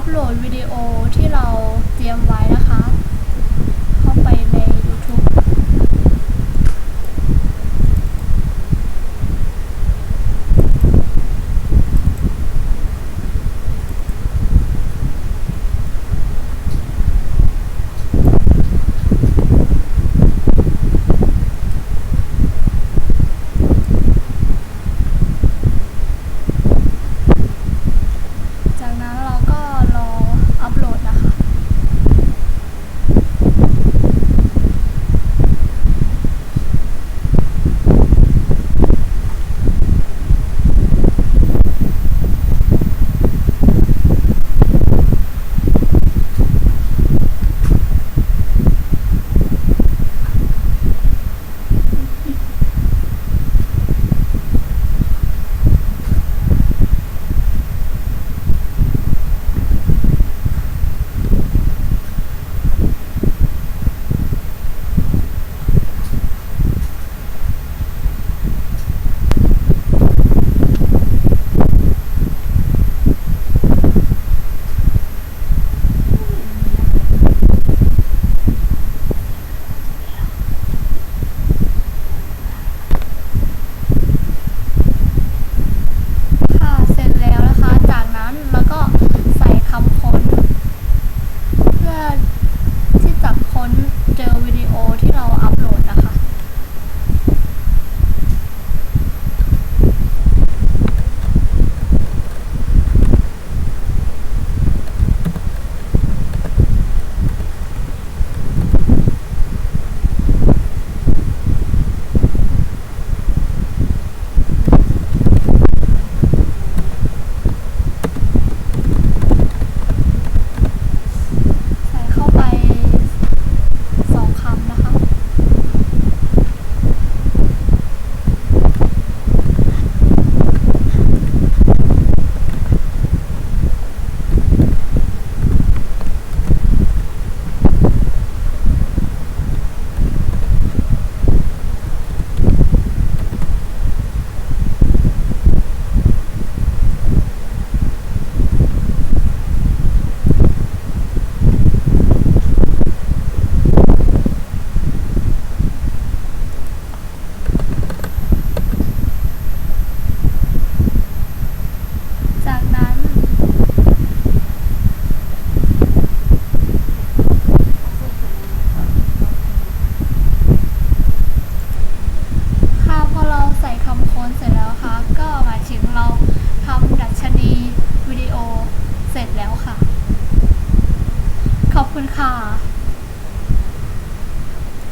อัปโหลดวิดีโอที่เราเตรียมไว้นะคะ คุณค่ะ